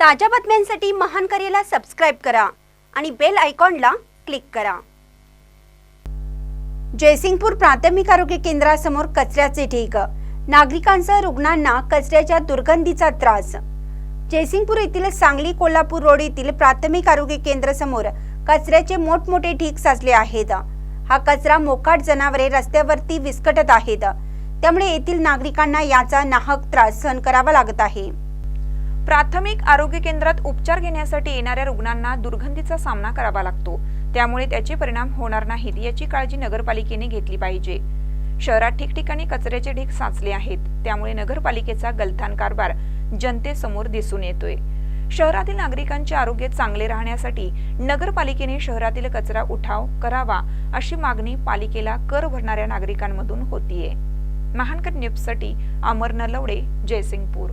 ताज्या बातम्यांसाठी महान करेला सबस्क्राईब करा आणि बेल आयकॉनला क्लिक करा. जयसिंगपूर प्राथमिक आरोग्य केंद्रासमोर कचऱ्याचे ढीग. नागरिकांसह रुग्णांना कचऱ्याच्या दुर्गंधीचा त्रास. जयसिंगपूर येथील सांगली कोल्हापूर रोड येथील प्राथमिक आरोग्य केंद्र समोर कचऱ्याचे मोठमोठे ढीग साचले आहेत. हा कचरा मोकाट जनावरे रस्त्यावरती विस्कटत आहेत. त्यामुळे येथील नागरिकांना याचा नाहक त्रास सहन करावा लागत आहे. प्राथमिक आरोग्य केंद्रात उपचार घेण्यासाठी येणाऱ्या रुग्णांना दुर्गंधीचा सामना करावा लागतो. त्यामुळे त्याचे परिणाम होणार नाहीत याची काळजी नगरपालिकेने घेतली पाहिजे. शहरात ठिकठिकाणी कचऱ्याचे ढीग साचले आहेत. त्यामुळे नगरपालिकेचा गलथान कारभार जनतेसमोर दिसून येतोय. शहरातील नागरिकांचे आरोग्य चांगले राहण्यासाठी नगरपालिकेने शहरातील कचरा उठाव करावा अशी मागणी पालिकेला कर भरणाऱ्या नागरिकांमधून होतीये. महानकर न्यूजसाठी अमर नलवडे जयसिंगपूर.